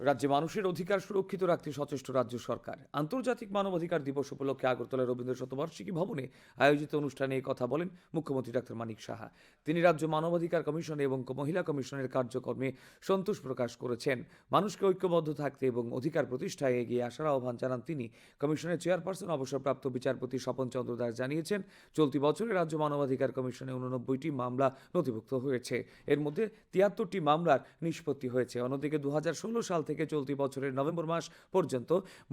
রাজ্যে মানুষের অধিকার সুরক্ষিত রাখতে সচেষ্ট রাজ্য সরকার। আন্তর্জাতিক মানবাধিকার দিবস উপলক্ষে আগরতলা রবীন্দ্র শতবার্ষিকী ভবনে আয়োজিত অনুষ্ঠানে কথা বলেন মুখ্যমন্ত্রী ডাক্তার মানিক সাহা। তিনি রাজ্য মানবাধিকার কমিশন এবং মহিলা কমিশনের কার্যক্রমে সন্তোষ প্রকাশ করেছেন। মানুষকে ঐক্যবদ্ধ থাকতে এবং অধিকার প্রতিষ্ঠায় এগিয়ে আসার আহ্বান জানান তিনি। কমিশনের চেয়ারপারসন, অবসরপ্রাপ্ত বিচারপতি স্বপন চন্দ্র দাস জানিয়েছেন, চলতি বছরে রাজ্য মানবাধিকার কমিশনে উননব্বইটি মামলা নথিভুক্ত হয়েছে। এর মধ্যে তিয়াত্তরটি মামলার নিষ্পত্তি হয়েছে। অন্যদিকে দু হাজার ষোলো সাল থেকে চলতি বছরের নভেম্বর মাস পর্যন্ত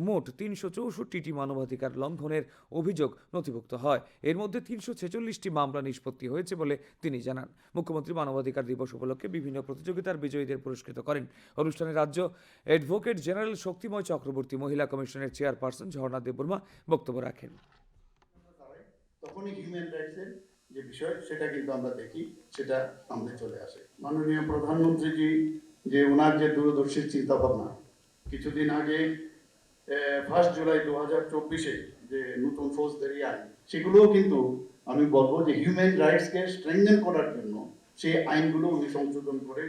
মোট তিনশো চৌষট্টিটি মানবাধিকার লঙ্ঘনের অভিযোগ নথিভুক্ত হয়। এর মধ্যে তিনশো ছেচল্লিশটি মামলা নিষ্পত্তি হয়েছে বলে তিনি জানান। মুখ্যমন্ত্রী মানবাধিকার দিবস উপলক্ষে বিভিন্ন প্রতিযোগিতার বিজয়ীদের পুরস্কৃত করেন। অনুষ্ঠানে রাজ্য অ্যাডভোকেট জেনারেল শক্তিময় চক্রবর্তী, মহিলা কমিশনের চেয়ারপারসন ঝর্ণা দেববর্মা বক্তব্য রাখেন। তখনই হিউম্যান রাইটসের যে বিষয়, সেটা কিন্তু আমরা দেখি, সেটা সামনে চলে আসে। মাননীয় প্রধানমন্ত্রীজি যে ওনার যে দূরদর্শী চিন্তা ভাবনা কিছুদিন আগে ফার্স্ট জুলাই দু হাজার চব্বিশে যে নতুন ফৌজদারি আইন সেগুলোও কিন্তু আমি বলব যে হিউম্যান রাইটসকে স্ট্রেংথেন করার জন্য সেই আইনগুলো উনি সংশোধন করে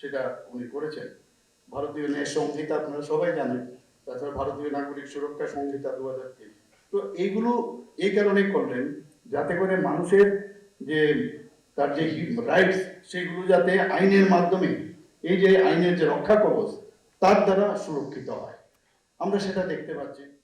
সেটা উনি করেছেন। ভারতীয় ন্যায় সংহিতা আপনারা সবাই জানেন, তাছাড়া ভারতীয় নাগরিক সুরক্ষা সংহিতা দু হাজার তেইশ। তো এইগুলো এই কারণে করলেন যাতে করে মানুষের যে, তার যে রাইটস সেগুলো যাতে আইনের মাধ্যমে এই যে আইনের যে রক্ষা কবচ তার দ্বারা সুরক্ষিত হয়। আমরা সেটা দেখতে পাচ্ছি।